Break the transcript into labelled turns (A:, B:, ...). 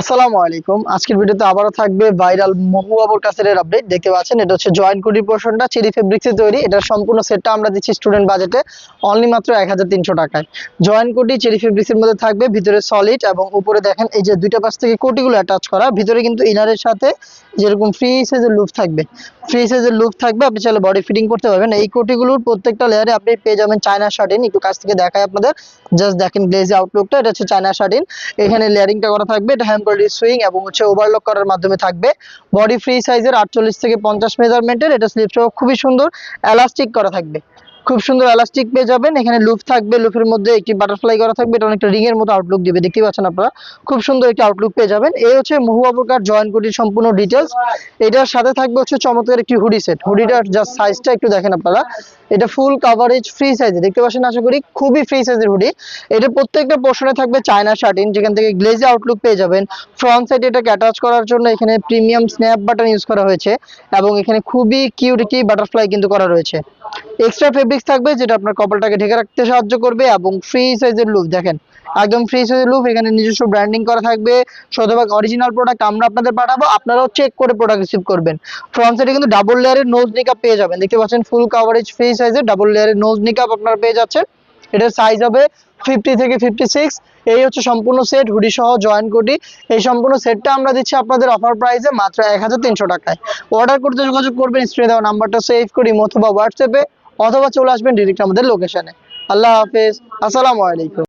A: আসসালামু আলাইকুম। আজকের ভিডিওতে আবারও থাকবে ভাইরাল মহুয়াবুর কাছের আপডেট দেখতে পাচ্ছেন, এটা হচ্ছে জয়েন্ট কুটি পোর্শনটা চেরি ফেব্রিক্সে তৈরি। এটার সম্পূর্ণ সেটটা আমরা দিচ্ছি স্টুডেন্ট বাজেটে অনলি মাত্র এক হাজার তিনশো টাকায়। জয়েন্ট কোটি, চেরি ফেব্রিক্সের মধ্যে থাকবে, ভিতরে সলিড এবং উপরে দেখেন, এই যে দুইটা পাশ থেকে কোটিগুলো অ্যাটাচ করা, ভিতরে কিন্তু ইনারের সাথে যেরকম ফ্রি সাইজের লুপ থাকবে। ফ্রি সাইজের লুপ থাকবে, আপনি চাইলে বডি ফিটিং করতে পারবেন। এই কোটিগুলোর প্রত্যেকটা লেয়ারে আপনি পেয়ে যাবেন চায়না শার্টিন একটু কাছ থেকে দেখায় আপনাদের জাস্ট দেখেন গ্লেজি আউটলুকটা এটা হচ্ছে চায়না শার্টিন এখানে লেয়ারিংটা করা থাকবে, এটা কোয়ালিটি সুইং এবং হচ্ছে ওভারলক করার মাধ্যমে থাকবে। বডি ফ্রি সাইজের আটচল্লিশ থেকে পঞ্চাশ মেজারমেন্টের এটা স্লিপ সহ খুবই সুন্দর এলাস্টিক করা থাকবে। খুব সুন্দর এলাস্টিক পেয়ে যাবেন। এখানে লুপ থাকবে লুপের মধ্যে একটি বাটারফ্লাই করা থাকবে, এটা অনেকটা রিং এর মতো আউটলুক দিবে দেখতে পাচ্ছেন আপনারা। খুব সুন্দর একটি আউটলুক পেয়ে যাবেন। এই হচ্ছে মহুয়া জয়েন্ট কোটির সম্পূর্ণ ডিটেলস এটার সাথে থাকবে হচ্ছে চমৎকার একটি হুডি সেট হুডিটার জাস্ট সাইজটা একটু দেখেন আপনারা। এটা ফুল কাভারেজ ফ্রি সাইজে দেখতে পাচ্ছেন, আশা করি খুবই ফ্রি সাইজের হুডি এটা প্রত্যেকটা পোর্শনে থাকবে চায়না শার্টিন যেখান থেকে গ্লেজি আউটলুক পেয়ে যাবেন। ফ্রন্ট সাইড এটাকে অ্যাটাচ করার জন্য এখানে প্রিমিয়াম স্ন্যাপ বাটন ইউজ করা হয়েছে। এবং এখানে খুবই কিউট একটি বাটারফ্লাই কিন্তু করা রয়েছে। এক্সট্রা ফেব্রিক্স থাকবে যেটা আপনার কপালটাকে ঢেকে রাখতে সাহায্য করবে এবং ফ্রি সাইজের লুপ দেখেন, একদম ফ্রি সাইজের লুপ এখানে নিজস্ব ব্র্যান্ডিং করা থাকবে, শতভাগ অরিজিনাল প্রোডাক্ট আমরা আপনাদের পাঠাবো, আপনারাও চেক করে প্রোডাক্ট রিসিভ করবেন। ফ্রন্ট সাইডে কিন্তু ডাবল লেয়ারের নোজ নিকাপ পেয়ে যাবেন। দেখতে পাচ্ছেন ফুল কাভারেজ ফ্রি সাইজের ডাবল লেয়ারের নোজ নিকাপ আপনারা পেয়ে যাচ্ছেন। এটার সাইজ হবে ফিফটি থেকে ফিফটি সিক্স এই হচ্ছে সম্পূর্ণ সেট হুডি সহ জয়েন কোটি। এই সম্পূর্ণ সেটটা আমরা দিচ্ছি আপনাদের অফার প্রাইসে মাত্র এক হাজার তিনশো টাকায়। অর্ডার করতে যোগাযোগ করবেন স্ক্রিনে দেওয়া নাম্বারটা সেভ করি অথবা হোয়াটসঅ্যাপে অথবা চলে আসবেন ডিরেক্ট আমাদের লোকেশনে আল্লাহ হাফেজ। আসসালামু আলাইকুম।